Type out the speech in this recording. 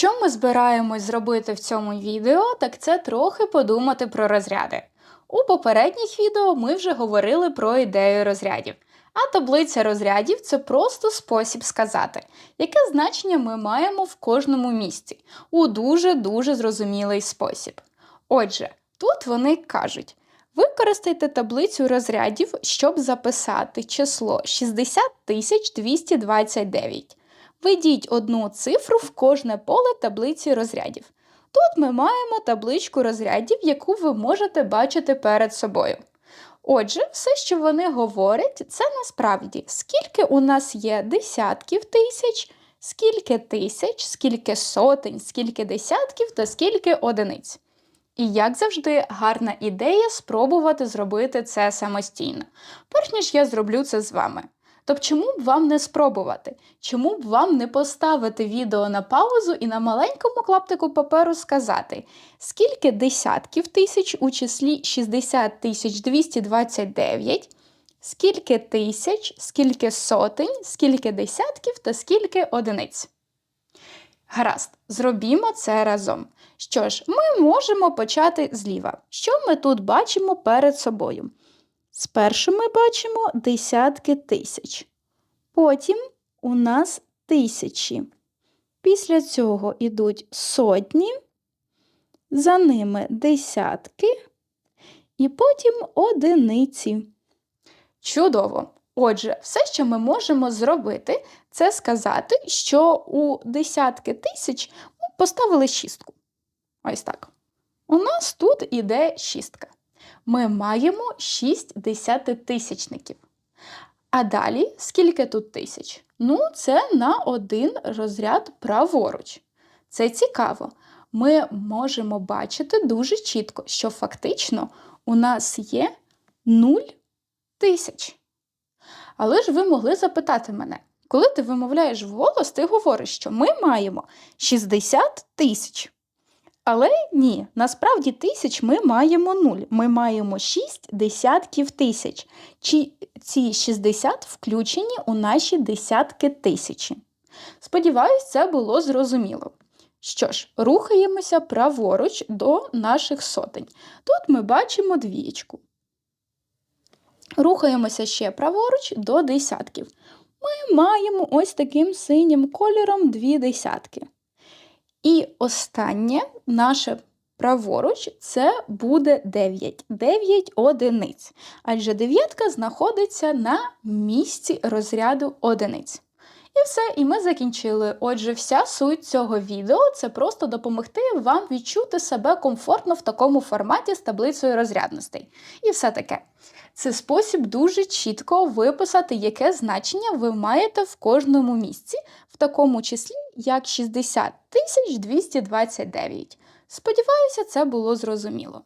Що ми збираємось зробити в цьому відео, так це трохи подумати про розряди. У попередніх відео ми вже говорили про ідею розрядів. А таблиця розрядів це просто спосіб сказати, яке значення ми маємо в кожному місці у дуже-дуже зрозумілий спосіб. Отже, тут вони кажуть: використайте таблицю розрядів, щоб записати число 60229. Введіть одну цифру в кожне поле таблиці розрядів. Тут ми маємо табличку розрядів, яку ви можете бачити перед собою. Отже, все, що вони говорять, це насправді скільки у нас є десятків тисяч, скільки тисяч, скільки сотень, скільки десятків та скільки одиниць. І, як завжди, гарна ідея спробувати зробити це самостійно, перш ніж я зроблю це з вами. Тобто, чому б вам не спробувати? Чому б вам не поставити відео на паузу і на маленькому клаптику паперу сказати, скільки десятків тисяч у числі 60 тисяч 229, скільки тисяч, скільки сотень, скільки десятків та скільки одиниць? Гаразд, зробімо це разом. Що ж, ми можемо почати зліва. Що ми тут бачимо перед собою? Спершу ми бачимо десятки тисяч. Потім у нас тисячі. Після цього йдуть сотні, за ними десятки і потім одиниці. Чудово! Отже, все, що ми можемо зробити, це сказати, що у десятки тисяч ми поставили шістку. Ось так. У нас тут іде шістка ми маємо 6 десятитисячників. А далі, скільки тут тисяч? Ну, це на один розряд праворуч. Це цікаво. Ми можемо бачити дуже чітко, що фактично у нас є 0 тисяч. Але ж ви могли запитати мене, коли ти вимовляєш вголос, ти говориш, що ми маємо 60 тисяч. Але ні, насправді тисяч ми маємо нуль. Ми маємо 6 десятків тисяч. Чи ці 60 включені у наші десятки тисячі. Сподіваюсь, це було зрозуміло. Що ж, рухаємося праворуч до наших сотень. Тут ми бачимо двієчку. Рухаємося ще праворуч до десятків. Ми маємо ось таким синім кольором дві десятки. І останнє наше праворуч це буде 9. 9 одиниць. Адже дев'ятка знаходиться на місці розряду одиниць. І все, і ми закінчили. Отже, вся суть цього відео це просто допомогти вам відчути себе комфортно в такому форматі з таблицею розрядностей. І все таке. Це спосіб дуже чітко виписати, яке значення ви маєте в кожному місці, в такому числі як 60 229. Сподіваюся, це було зрозуміло.